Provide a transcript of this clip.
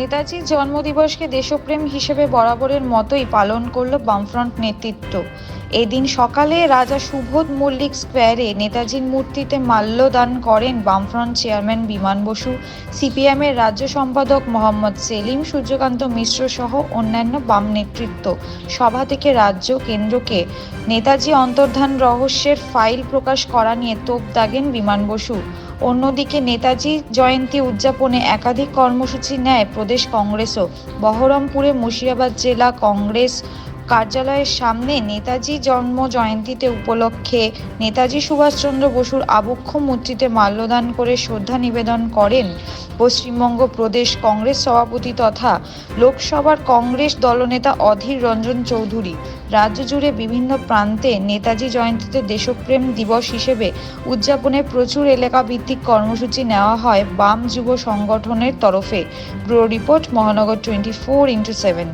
নেতাজির জন্মদিবসকে দেশপ্রেম হিসেবে বরাবরের মতোই পালন করল বামফ্রন্ট নেতৃত্ব। এদিন সকালে রাজা সুবোধ মল্লিক স্কোয়ারে নেতাজির মূর্তিতে মাল্যদান করেন বামফ্রন্ট চেয়ারম্যান বিমান বসু, সিপিএমের রাজ্য সম্পাদক মোহাম্মদ সেলিম, সূর্যকান্ত মিশ্র সহ অন্যান্য বাম নেতৃত্ব। সভা থেকে রাজ্য কেন্দ্রকে নেতাজি অন্তর্ধান রহস্যের ফাইল প্রকাশ করা নিয়ে তোপ দাগেন বিমান বসু। অন্যদিকে নেতাজি জয়ন্তী উদযাপনে একাধিক কর্মসূচি নেয় প্রদেশ কংগ্রেসও। বহরমপুরে মুর্শিদাবাদ জেলা কংগ্রেস কার্যালয়ের সামনে নেতাজি জন্ম জয়ন্তীতে উপলক্ষে নেতাজি সুভাষচন্দ্র বসুর আবক্ষ মূর্তিতে মাল্যদান করে শ্রদ্ধা নিবেদন করেন পশ্চিমবঙ্গ প্রদেশ কংগ্রেস সভাপতি তথা লোকসভার কংগ্রেস দলনেতা অধীর রঞ্জন চৌধুরী। রাজ্য জুড়ে বিভিন্ন প্রান্তে নেতাজি জয়ন্তীতে দেশপ্রেম দিবস হিসেবে উদযাপনে প্রচুর এলাকা ভিত্তিক কর্মসূচি নেওয়া হয় বাম যুব সংগঠনের তরফে। Bureau report Mahanagar twenty four into seven.